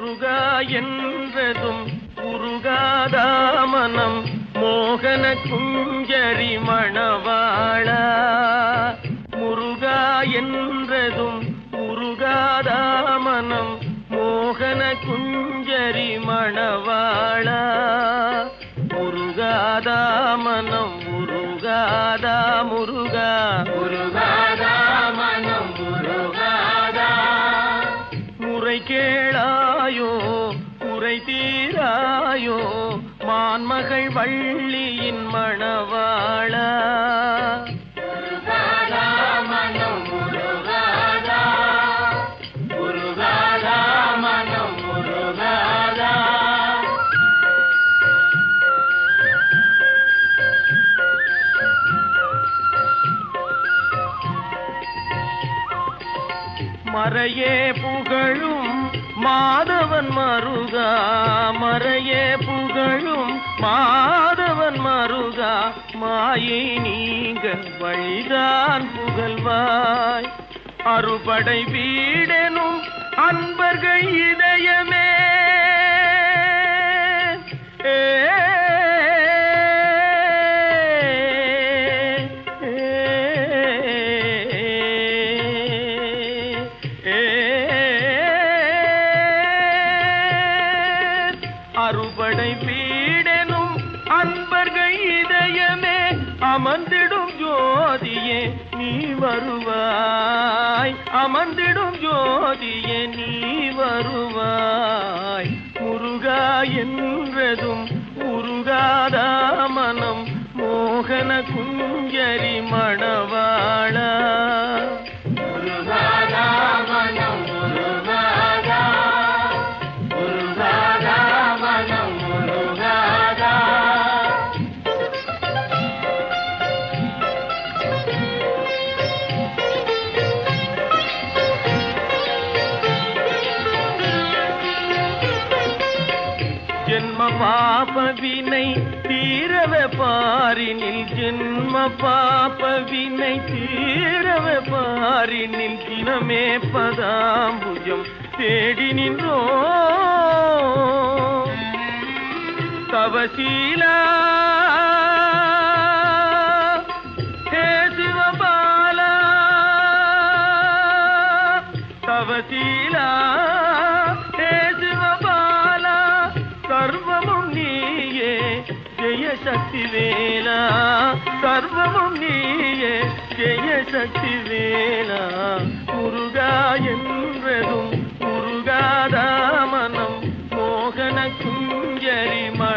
முருகா என்றதும் உருகாதாமனம். மோகன குஞ்சரி மணவாளா. முருகா என்றதும் உருகாதாமனம். மோகன குஞ்சரி மணவாளா. முருகாதா மனம் முருகாதா முருகா. முருகாதா மனம் முருகாதா முறை கேளாயோ குறை தீராயோ? மான்மகள் வள்ளியின் மணவாளா? மறையே புகழும் மாதவன் மருகா மறையே புகழும் மாதவன் மருகா மாயை நீங்க வழிதான் புகழ்வாய். அறுபடை வீடெனும் அன்பர்கள் இதை அமர்ந்திடும் ஜோதியே நீ வருவாய். அமர்ந்திடும் ஜோதியே நீ வருவாய். முருகா என்றதும் ஜென்ம பாப வினை தீரவ பாரினில் ஜென்ம பாப வினை தீரவ பாரினில் தினமே பதாம்புஜம் தேடி நின்றோ. தவசீலா. ஹே சிவபாலா. தவசீலா. ஜெய சக்தி வேலா சர்வமும் நீயே ஜெய சக்தி வேலா முருகா என்றதும் முருகாதாமனம் மோகன குஞ்சரிமா